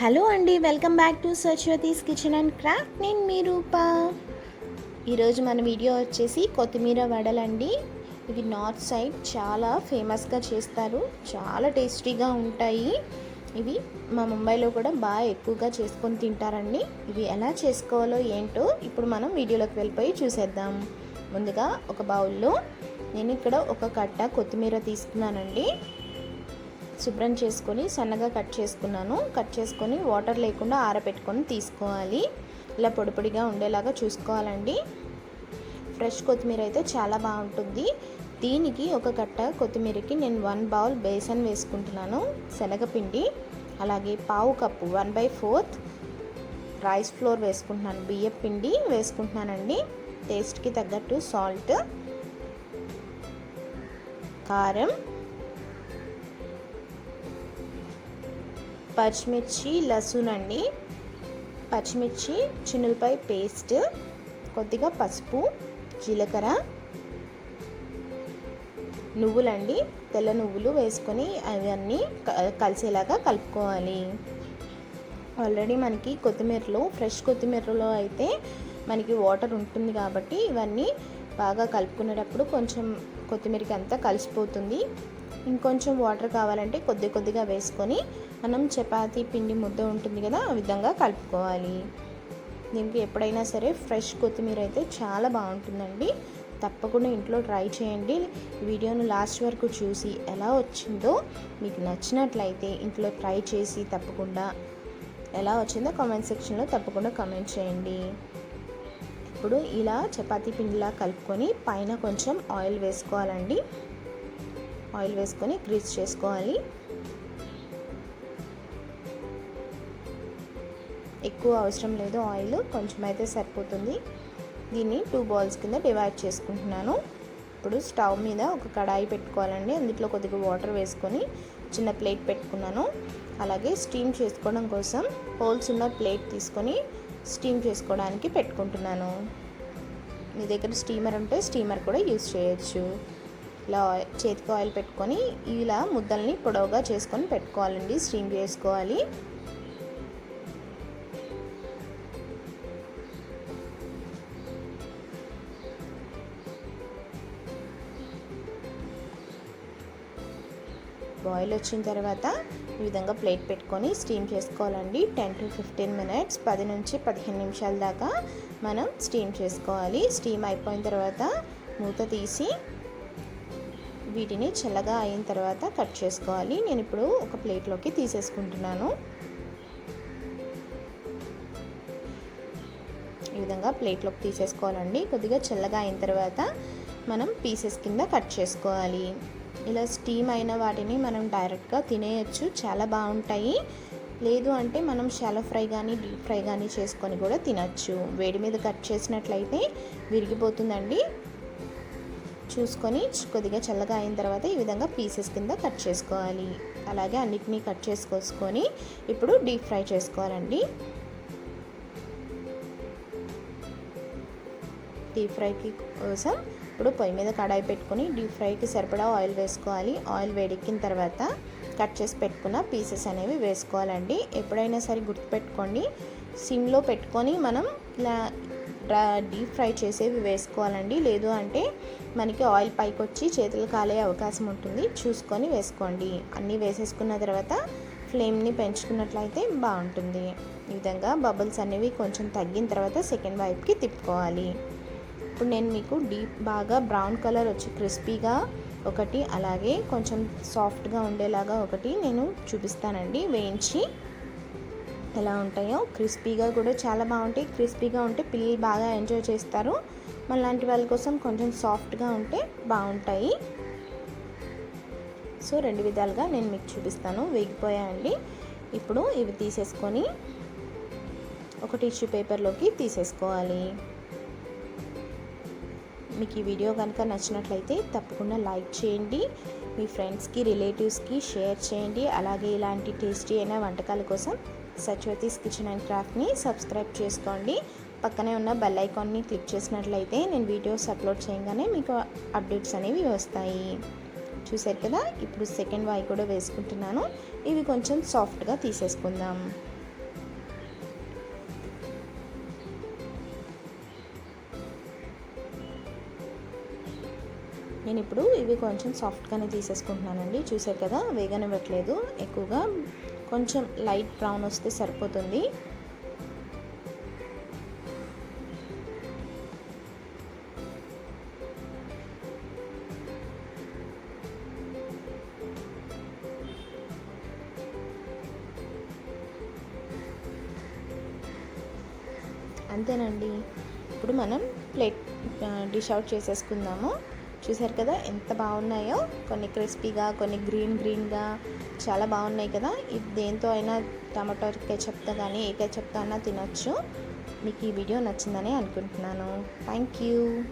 Hello అండి welcome back to Sachvathi's kitchen and craft. నేను మీ రూప. ఈరోజు మన వీడియో వచ్చేసి కొత్తిమీర వడలండి. ఇవి నార్త్ సైడ్ చాలా ఫేమస్గా చేస్తారు. చాలా టేస్టీగా ఉంటాయి. ఇవి మా ముంబైలో కూడా బాగా ఎక్కువగా చేసుకొని తింటారండి. ఇవి ఎలా చేసుకోవాలో ఏంటో ఇప్పుడు మనం వీడియోలోకి వెళ్ళిపోయి చూసేద్దాం. ముందుగా ఒక బౌల్లో నేను ఇక్కడ ఒక కట్ట కొత్తిమీర తీసుకున్నానండి. శుభ్రం చేసుకొని సన్నగా కట్ చేసుకున్నాను. కట్ చేసుకొని వాటర్ లేకుండా ఆరబెట్టుకొని తీసుకోవాలి. ఇలా పొడి పొడిగా ఉండేలాగా చూసుకోవాలండి. ఫ్రెష్ కొత్తిమీర అయితే చాలా బాగుంటుంది. దీనికి ఒక కట్ట కొత్తిమీరకి నేను వన్ బౌల్ బేసన్ వేసుకుంటున్నాను శనగపిండి అలాగే పావు cup one by fourth rice flour వేసుకుంటున్నాను బియ్య పిండి వేసుకుంటున్నానండి. టేస్ట్కి తగ్గట్టు సాల్ట్ కారం పచ్చిమిర్చి లసూన్ అండి. పచ్చిమిర్చి చిన్నులపై పేస్ట్ కొద్దిగా పసుపు జీలకర్ర నువ్వులండి. తెల్ల నువ్వులు వేసుకొని అవన్నీ కలిసేలాగా కలుపుకోవాలి. ఆల్రెడీ మనకి కొత్తిమీరలో ఫ్రెష్ కొత్తిమీరలో అయితే మనకి వాటర్ ఉంటుంది కాబట్టి ఇవన్నీ బాగా కలుపుకునేటప్పుడు కొంచెం కొత్తిమీరకి అంతా కలిసిపోతుంది. ఇంకొంచెం వాటర్ కావాలంటే కొద్ది కొద్దిగా వేసుకొని మనం చపాతీ పిండి ముద్ద ఉంటుంది కదా ఆ విధంగా కలుపుకోవాలి. దీనికి ఎప్పుడైనా సరే ఫ్రెష్ కొత్తిమీర అయితే చాలా బాగుంటుందండి. తప్పకుండా ఇంట్లో ట్రై చేయండి. వీడియోను లాస్ట్ వరకు చూసి ఎలా వచ్చిందో మీకు నచ్చినట్లయితే ఇంట్లో ట్రై చేసి తప్పకుండా ఎలా వచ్చిందో కామెంట్ సెక్షన్లో తప్పకుండా కామెంట్ చేయండి. ఇప్పుడు ఇలా చపాతీ పిండిలా కలుపుకొని పైన కొంచెం ఆయిల్ వేసుకోవాలండి. ఆయిల్ వేసుకొని గ్రీస్ చేసుకోవాలి. ఎక్కువ అవసరం లేదు ఆయిల్ కొంచెం అయితే సరిపోతుంది. దీన్ని టూ బాల్స్ కింద డివైడ్ చేసుకుంటున్నాను. ఇప్పుడు స్టవ్ మీద ఒక కడాయి పెట్టుకోవాలండి. అందులో కొద్దిగా వాటర్ వేసుకొని చిన్న ప్లేట్ పెట్టుకున్నాను. అలాగే స్టీమ్ చేసుకోవడం కోసం హోల్స్ ఉన్న ప్లేట్ తీసుకొని స్టీమ్ చేసుకోవడానికి పెట్టుకుంటున్నాను. మీ దగ్గర స్టీమర్ ఉంటే స్టీమర్ కూడా యూస్ చేయొచ్చు. ఇలా చేతికి ఆయిల్ పెట్టుకొని ఇలా ముద్దల్ని పొడవుగా చేసుకొని పెట్టుకోవాలండి స్టీమ్ చేసుకోవాలి. బాయిల్ వచ్చిన తర్వాత ఈ విధంగా ప్లేట్ పెట్టుకొని స్టీమ్ చేసుకోవాలండి. టెన్ టు ఫిఫ్టీన్ మినిట్స్ పది నుంచి పదిహేను నిమిషాల దాకా మనం స్టీమ్ చేసుకోవాలి. స్టీమ్ అయిపోయిన తర్వాత మూత తీసి వీటిని చల్లగా అయిన తర్వాత కట్ చేసుకోవాలి. నేను ఇప్పుడు ఒక ప్లేట్లోకి తీసేసుకుంటున్నాను. ఈ విధంగా ప్లేట్లోకి తీసేసుకోవాలండి. కొద్దిగా చల్లగా అయిన తర్వాత మనం పీసెస్ కింద కట్ చేసుకోవాలి. ఇలా స్టీమ్ అయిన వాటిని మనం డైరెక్ట్గా తినేయచ్చు. చాలా బాగుంటాయి. లేదు అంటే మనం షాలో ఫ్రై కానీ డీప్ ఫ్రై కానీ చేసుకొని కూడా తినచ్చు. వేడి మీద కట్ చేసినట్లయితే విరిగిపోతుందండి. చూసుకొని కొద్దిగా చల్లగా అయిన తర్వాత ఈ విధంగా పీసెస్ కింద కట్ చేసుకోవాలి. అలాగే అన్నిటినీ కట్ చేసుకొని ఇప్పుడు డీప్ ఫ్రై చేసుకోవాలండి. డీప్ ఫ్రైకి కోసం ఇప్పుడు పొయ్యి మీద కడాయి పెట్టుకొని డీప్ ఫ్రైకి సరిపడా ఆయిల్ వేసుకోవాలి. ఆయిల్ వేడెక్కిన తర్వాత కట్ చేసి పెట్టుకున్న పీసెస్ అనేవి వేసుకోవాలండి. ఎప్పుడైనా సరే గుర్తుపెట్టుకోండి. సిమ్లో పెట్టుకొని మనం ఇలా డీప్ ఫ్రై చేసేవి వేసుకోవాలండి. లేదు అంటే మనకి ఆయిల్ పైకి వచ్చి చేతులు కాలే అవకాశం ఉంటుంది. చూసుకొని వేసుకోండి. అన్నీ వేసేసుకున్న తర్వాత ఫ్లేమ్ని పెంచుకున్నట్లయితే బాగుంటుంది. ఈ విధంగా బబుల్స్ అనేవి కొంచెం తగ్గిన తర్వాత సెకండ్ వైపుకి తిప్పుకోవాలి. ఇప్పుడు నేను మీకు డీప్ బాగా బ్రౌన్ కలర్ వచ్చి క్రిస్పీగా ఒకటి అలాగే కొంచెం సాఫ్ట్గా ఉండేలాగా ఒకటి నేను చూపిస్తానండి. వేయించి ఎలా ఉంటాయో. క్రిస్పీగా కూడా చాలా బాగుంటాయి. క్రిస్పీగా ఉంటే పిల్లలు బాగా ఎంజాయ్ చేస్తారు. మళ్ళాంటి వాళ్ళ కోసం కొంచెం సాఫ్ట్గా ఉంటే బాగుంటాయి. సో రెండు విధాలుగా నేను మీకు చూపిస్తాను. వేగిపోయాయండి ఇప్పుడు ఇవి తీసేసుకొని ఒక టిష్యూ పేపర్లోకి తీసేసుకోవాలి. మీకు ఈ వీడియో కనుక నచ్చినట్లయితే తప్పకుండా లైక్ చేయండి. మీ ఫ్రెండ్స్కి రిలేటివ్స్కి షేర్ చేయండి. అలాగే ఇలాంటి టేస్టీ అయిన వంటకాల కోసం సచోతీస్ కిచెన్ అండ్ క్రాఫ్ట్ని సబ్స్క్రైబ్ చేసుకోండి. పక్కనే ఉన్న బెల్ ఐకాన్ని క్లిక్ చేసినట్లయితే నేను వీడియోస్ అప్లోడ్ చేయగానే మీకు అప్డేట్స్ అనేవి వస్తాయి. చూసారు కదా? ఇప్పుడు సెకండ్ వాయి కూడా వేసుకుంటున్నాను. ఇవి కొంచెం సాఫ్ట్గా తీసేసుకుందాం. నేను ఇప్పుడు ఇవి కొంచెం సాఫ్ట్గానే తీసేసుకుంటున్నానండి. చూసారు కదా? వేగనివ్వట్లేదు. ఎక్కువగా కొంచెం లైట్ బ్రౌన్ వస్తే సరిపోతుంది. అంతేనండి. ఇప్పుడు మనం ప్లేట్ డిష్ అవుట్ చేసేసుకుందాము. చూసారు కదా ఎంత బాగున్నాయో. కొన్ని క్రిస్పీగా కొన్ని గ్రీన్ గ్రీన్గా చాలా బాగున్నాయి కదా. ఇది దేంతో అయినా టమాటో కెచప్తో కానీ ఏ కెచప్తో అయినా తినొచ్చు. మీకు ఈ వీడియో నచ్చిందని అనుకుంటున్నాను. Thank you.